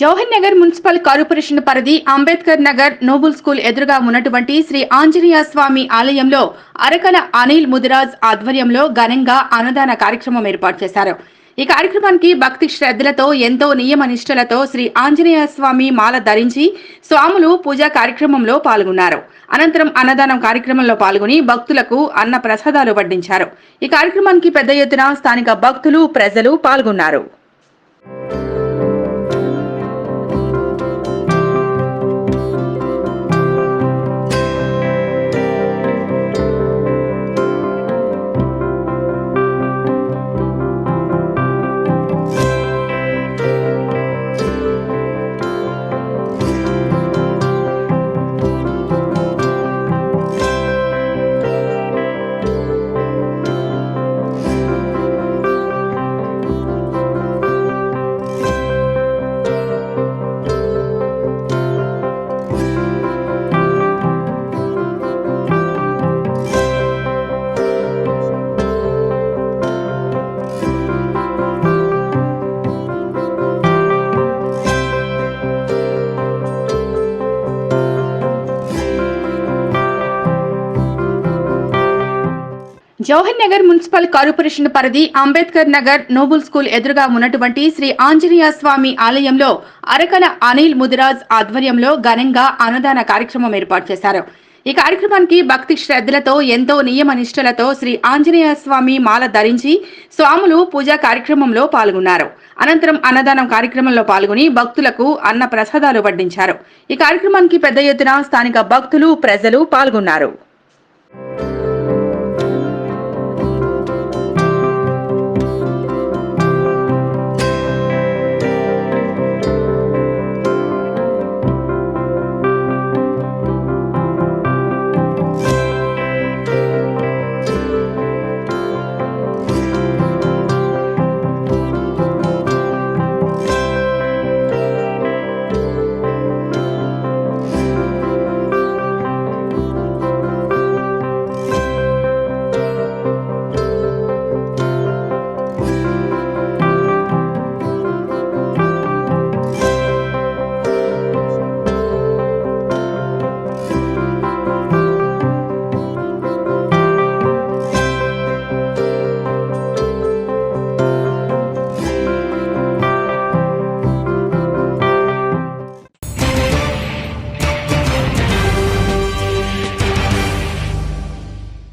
Jawahar Nagar municipal corporation పరిధి Ambedkar Nagar Nobel school ఎదురుగా ఉన్నటువంటి శ్రీ ఆంజనేయ స్వామి ఆలయంలో అరకల అనిల్ ముదిరాజ్ ఆధ్వర్యంలో ఘనంగా అన్నదాన కార్యక్రమం ఏర్పాటు చేశారు. ఈ కార్యక్రమానికి భక్తి శ్రద్ధలతో ఎంతో నియమ నిష్ఠలతో శ్రీ ఆంజనేయ స్వామి మాల ధరించి స్వాములు పూజా కార్యక్రమంలో పాల్గొన్నారు. అనంతరం అన్నదానం కార్యక్రమంలో పాల్గొని భక్తులకు అన్న ప్రసాదాలు వడ్డించారు. ఈ కార్యక్రమానికి పెద్ద ఎత్తున స్థానిక భక్తులు ప్రజలు పాల్గొన్నారు. జవహర్ నగర్ మున్సిపల్ కార్పొరేషన్ పరిధి అంబేద్కర్ నగర్ నోబుల్ స్కూల్ ఎదురుగా ఉన్నటువంటి శ్రీ ఆంజనేయ స్వామి ఆలయంలో అరకల అనిల్ ముదిరాజ్ ఆధ్వర్యంలో ఘనంగా అన్నదాన కార్యక్రమం ఏర్పాటు చేశారు. ఈ కార్యక్రమానికి భక్తి శ్రద్ధలతో ఎంతో నియమ నిష్ఠలతో శ్రీ ఆంజనేయ స్వామి మాల ధరించి స్వాములు పూజా కార్యక్రమంలో పాల్గొన్నారు. అనంతరం అన్నదానం కార్యక్రమంలో పాల్గొని భక్తులకు అన్న ప్రసాదాలు వడ్డించారు. ఈ కార్యక్రమానికి పెద్ద ఎత్తున స్థానిక భక్తులు ప్రజలు పాల్గొన్నారు.